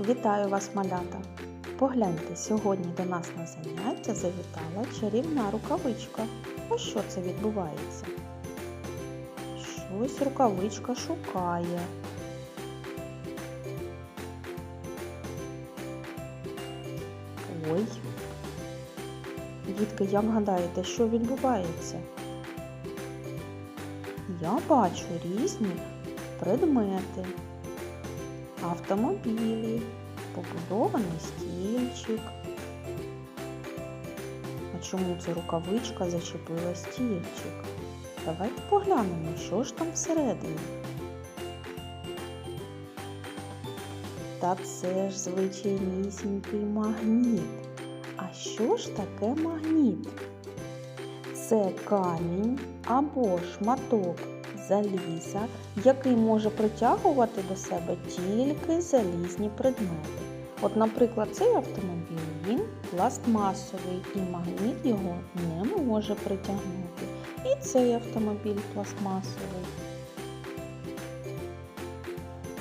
Вітаю вас, малята! Погляньте, сьогодні до нас на заняття завітала чарівна рукавичка. А що це відбувається? Щось рукавичка шукає. Ой. Дітки, як гадаєте, що відбувається? Я бачу різні предмети, автомобілі, побудований стільчик. А чому ця рукавичка зачепила стільчик? Давайте поглянемо, що ж там всередині. Та це ж звичайнісінький магніт. А що ж таке магніт? Це камінь або шматок заліза, який може притягувати до себе тільки залізні предмети. От, наприклад, цей автомобіль він пластмасовий і магніт його не може притягнути. І цей автомобіль пластмасовий.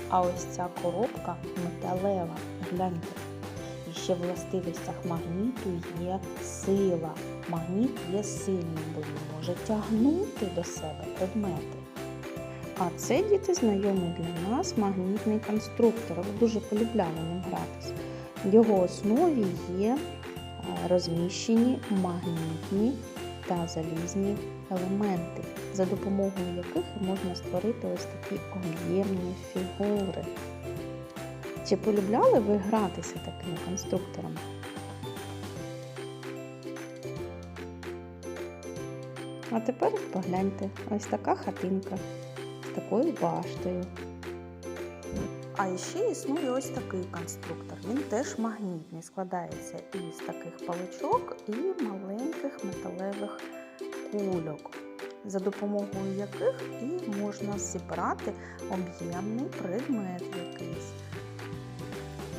А ось ця коробка металева. Гляньте. І ще в властивостях магніту є сила. Магніт є сильним, бо він може тягнути до себе предмети. А це діти знайомий для нас магнітний конструктор. Ви дуже полюбляли ним гратися. В його основі є розміщені магнітні та залізні елементи, за допомогою яких можна створити ось такі об'ємні фігури. Чи полюбляли ви гратися такими конструкторами? А тепер погляньте, ось така хатинка такою баштою. А ще існує ось такий конструктор. Він теж магнітний, складається із таких паличок і маленьких металевих кульок, за допомогою яких і можна зібрати об'ємний предмет якийсь.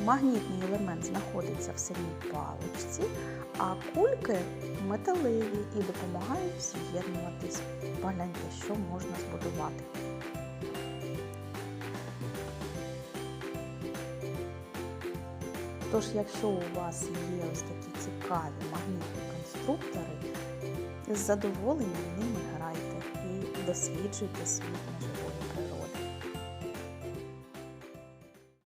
Магнітний елемент знаходиться в самій паличці, а кульки металеві і допомагають з'єднуватись. Погляньте, що можна збудувати. Тож, якщо у вас є ось такі цікаві магнітні конструктори, з задоволенням ними грайте і досліджуйте світ на